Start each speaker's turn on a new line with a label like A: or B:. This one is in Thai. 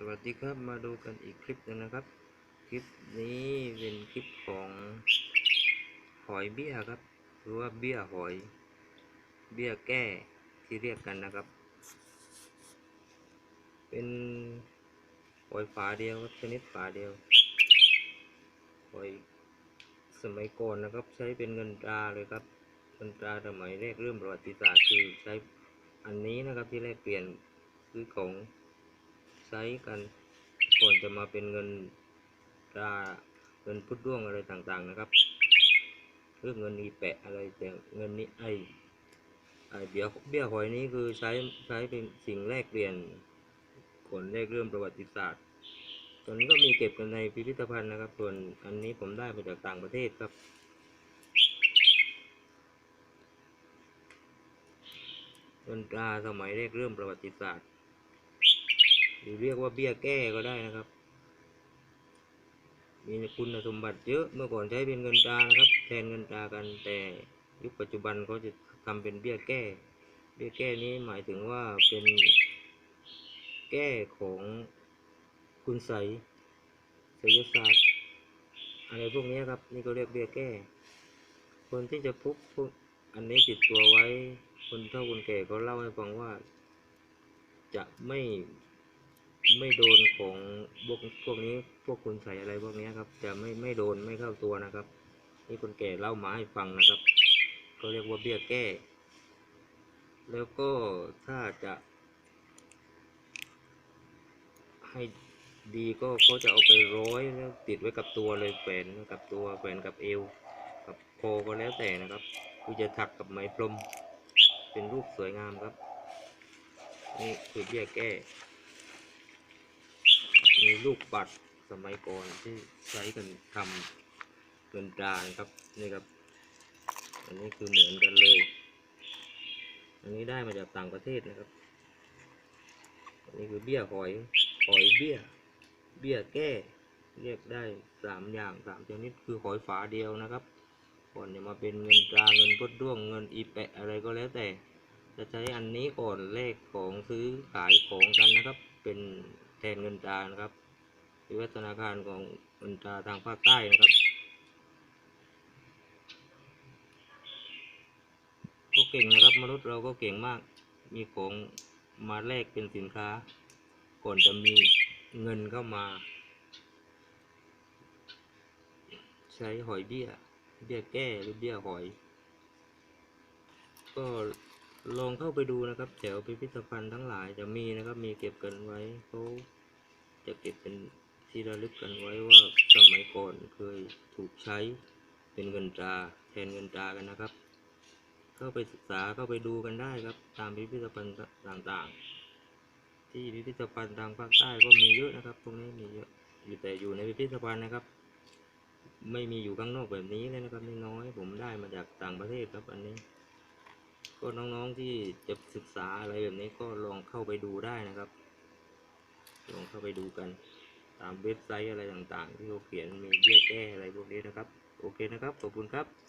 A: สวัสดีครับมาดูกันอีกคลิปหนึ่งนะครับ คลิปนี้เป็นคลิปของหอยเบี้ยครับ หรือว่าเบี้ยหอยเบี้ยแก้ที่เรียกกันนะครับ เป็นหอยฝาเดียวชนิดฝาเดียวหอยสมัยก่อนนะครับใช้เป็นเงินตราเลยครับเงินตราสมัยแรกเริ่มประวัติศาสตร์คือใช้อันนี้นะครับที่แรกเปลี่ยนซื้อของ ใช้กันก่อนจะมาเป็นเงินตราเงินพุทธด้วงอะไรต่างๆนะครับเรื่องเงินอีแปะอะไรแต่เงินนี้ไอไอเบี้ยเบี้ยหอยนี้คือใช้ใช้เป็นสิ่งแรกเปลี่ยนก่อนแรกเริ่มประวัติศาสตร์ตอนนี้ก็มีเก็บกันในพิพิธภัณฑ์นะครับ ส่วนอันนี้ผมได้มาจากต่างประเทศครับเงินตราสมัยแรกเริ่มประวัติศาสตร์ รือเรียกว่าเบี้ยแก้ก็ได้นะครับ มีคุณสมบัติเยอะเมื่อก่อนใช้เป็นเงินตรานะครับ แทนเงินตรากันแต่ยุคปัจจุบันเขาจะทำเป็นเบี้ยแก้ เบี้ยแก้นี้หมายถึงว่าเป็นแก้ของคุณไสยไสยศาสตร์อะไรพวกนี้ครับ นี่ก็เรียกเบี้ยแก้ คนที่จะพกพวกอันนี้ติดตัวไว้ คนเฒ่าคนแก่เขาเล่าให้ฟังว่า จะไม่ ไม่โดนของพวกพวกนี้พวกคุณใส่อะไรพวกนี้ครับ จะไม่ไม่โดนไม่เข้าตัวนะครับ นี่คนแก่เล่ามาให้ฟังนะครับก็เรียกว่าเบี้ยแก้ แล้วก็ถ้าจะ ให้ดีก็เขาจะเอาไปร้อยแล้วติดไว้กับตัวเลยแขวนกับตัวแขวนกับเอว กับคอก็แล้วแต่นะครับคือจะถักกับไหมพรมเป็นรูปสวยงามครับ นี่คือเบี้ยแก้ ลูกปัดสมัยก่อนที่ใช้กันทำเงินตรานครับนี่ครับ อันนี้คือเหมือนกันเลย อันนี้ได้มาจากต่างประเทศนะครับ อันนี้คือเบี้ยหอยหอยเบี้ย เบี้ยแก้เรียกได้สามอย่างสามชนิดคือหอยฝาเดียวนะครับก่อนจะมาเป็นเงินตราเงินพดด้วงเงินอีแปะอะไรก็แล้วแต่ จะใช้อันนี้ก่อนเลขของซื้อขายของกันนะครับ เป็นแทนเงินตรานะครับ วิวัฒนาการของเงินตาทางภาคใต้นะครับ ก็เก่งนะครับมนุษย์เราก็เก่งมาก มีของมาแลกเป็นสินค้า ก่อนจะมีเงินเข้ามา ใช้หอยเบี้ย เบี้ยแก้หรือเบี้ยหอย ก็ลองเข้าไปดูนะครับแถวพิพิธภัณฑ์ทั้งหลายจะมีนะครับมีเก็บกันไว้เขาจะเก็บเป็น ที่ระลึกกันไว้ว่าสมัยก่อนเคยถูกใช้เป็นเงินตราแทนเงินตรากันนะครับเข้าไปศึกษาเข้าไปดูกันได้ครับ ตามพิพิธภัณฑ์ต่างๆ ที่พิพิธภัณฑ์ทางภาคใต้ก็มีเยอะนะครับ ตรงนี้มีเยอะอยู่แต่อยู่ในพิพิธภัณฑ์นะครับ ไม่มีอยู่ข้างนอกแบบนี้เลยนะครับนี่น้อยผมได้มาจากต่างประเทศครับอันนี้ ก็น้องๆที่จะศึกษาอะไรแบบนี้ก็ลองเข้าไปดูได้นะครับ ลองเข้าไปดูกัน ตามเว็บไซต์อะไรต่างๆ ที่เขาเขียนมีเบี้ยแก้อะไรพวกนี้นะครับ โอเคนะครับ ขอบคุณครับ